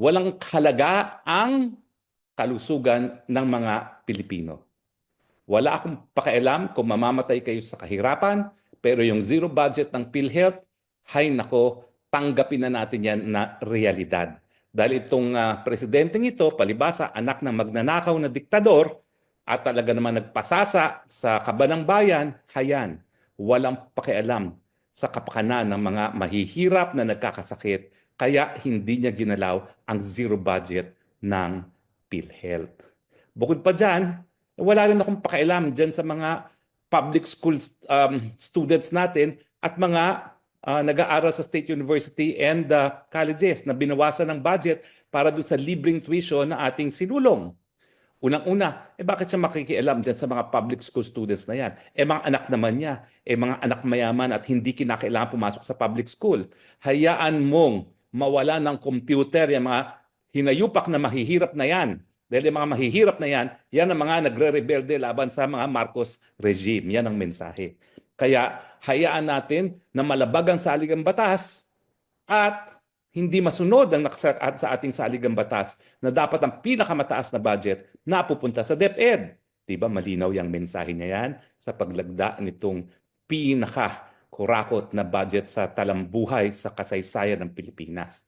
walang halaga ang kalusugan ng mga Pilipino. Wala akong pakialam kung mamamatay kayo sa kahirapan, pero yung zero budget ng PhilHealth, hay nako, tanggapin na natin yan na realidad. Dahil itong ah, presidenteng ito, palibasa, anak ng magnanakaw na diktador, at talaga naman nagpasasa sa kabanang bayan, hayan, walang pakialam sa kapakanan ng mga mahihirap na nagkakasakit, kaya hindi niya ginalaw ang zero budget ng PhilHealth. Bukod pa dyan, wala rin akong pakialam dyan sa mga public school um, students natin at mga ah, nag-aaral sa state university and ah, colleges na binawasan ng budget para doon sa libreng tuition na ating sinulong. Unang-una, eh bakit siya makikialam dyan sa mga public school students na yan? Eh mga anak naman niya, eh mga anak mayaman at hindi kinakailangan pumasok sa public school. Hayaan mong mawala ng computer yung mga hinayupak na mahihirap na yan. Dahil yung mga mahihirap na yan, yan ang mga nagre-rebelde laban sa mga Marcos regime. Yan ang mensahe. Kaya hayaan natin na malabag ang saligang batas at hindi masunod ang at sa ating saligang batas na dapat ang pinakamataas na budget na pupunta sa DepEd. Diba malinaw yung mensahe niya yan sa paglagda nitong pinaka kurakot na budget sa talambuhay sa kasaysayan ng Pilipinas.